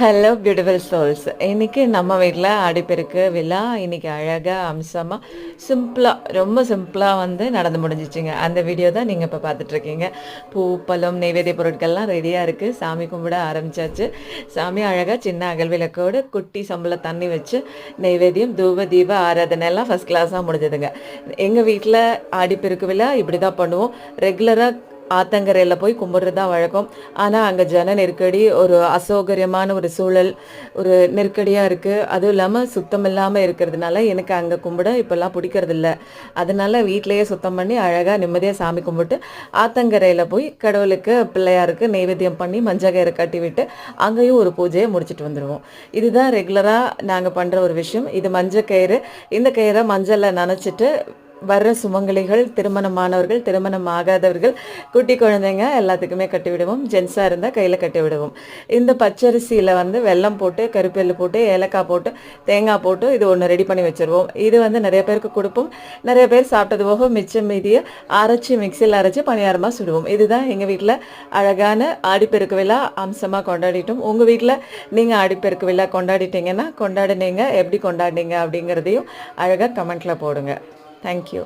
Hello beautiful souls இன்றைக்கி நம்ம வீட்டில் ஆடிப்பெருக்கு விழா. இன்னைக்கு அழகாக அம்சமாக சிம்பிளாக ரொம்ப சிம்பிளாக வந்து நடந்து முடிஞ்சிச்சுங்க. அந்த வீடியோ தான் நீங்கள் இப்போ பார்த்துட்ருக்கீங்க பூ பழம் நெய்வேத்திய பொருட்கள்லாம் ரெடியாக இருக்குது சாமி கும்பிட ஆரம்பித்தாச்சு சாமி அழகாக சின்ன அகல் விளக்கோடு குட்டி சம்பள தண்ணி வச்சு நெய்வேத்தியம் தூப தீப ஆராதனை எல்லாம் ஃபஸ்ட் கிளாஸாக முடிஞ்சதுங்க. எங்கள் வீட்டில் ஆடிப்பெருக்கு விழா இப்படி தான் பண்ணுவோம் ரெகுலராக ஆத்தங்கரையில் போய் கும்பிட்றது தான் வழக்கம். ஆனால் அங்கே ஜன நெருக்கடி ஒரு அசௌகரியமான ஒரு சூழல் ஒரு நெருக்கடியாக இருக்குது அதுவும் இல்லாமல் சுத்தம் இல்லாமல் இருக்கிறதுனால எனக்கு அங்கே கும்பிட இப்போல்லாம் பிடிக்கிறது இல்லை அதனால வீட்டிலேயே சுத்தம் பண்ணி அழகாக நிம்மதியாக சாமி கும்பிட்டு ஆத்தங்கரையில் போய் கடவுளுக்கு பிள்ளையாருக்கு நைவேத்தியம் பண்ணி மஞ்சகரை கட்டி விட்டு அங்கேயும் ஒரு பூஜையை முடிச்சுட்டு வந்துடுவோம் இதுதான் ரெகுலராக நாங்கள் பண்ணுற ஒரு விஷயம். இது மஞ்சள் கயிறு. இந்த கயிறை மஞ்சளில் நனைச்சிட்டு வர்ற சுமங்கலிகள் திருமணமானவர்கள் திருமணம் ஆகாதவர்கள் குட்டி குழந்தைங்க எல்லாத்துக்குமே கட்டி விடுவோம் ஜென்ஸாக இருந்தால் கையில் கட்டி விடுவோம் இந்த பச்சரிசியில் வந்து வெல்லம் போட்டு கருப்பெல்லு போட்டு ஏலக்காய் போட்டு தேங்காய் போட்டு இது ஒன்று ரெடி பண்ணி வச்சுருவோம். இது வந்து நிறைய பேருக்கு கொடுப்போம். நிறைய பேர் சாப்பிட்டது போக மிச்சம் மீதியை அரைச்சி மிக்சியில் அரைச்சி பணியாரமாக சுடுவோம். இதுதான் எங்கள் வீட்டில் அழகான ஆடிப்பெருக்கு விழா அம்சமாக கொண்டாடிட்டோம். உங்கள் வீட்டில் நீங்கள் ஆடிப்பெருக்கு விழா கொண்டாடிட்டீங்கன்னா கொண்டாடினீங்க எப்படி கொண்டாடினீங்க அப்படிங்கிறதையும் அழகாக கமெண்ட்டில் போடுங்க. தேங்க்யூ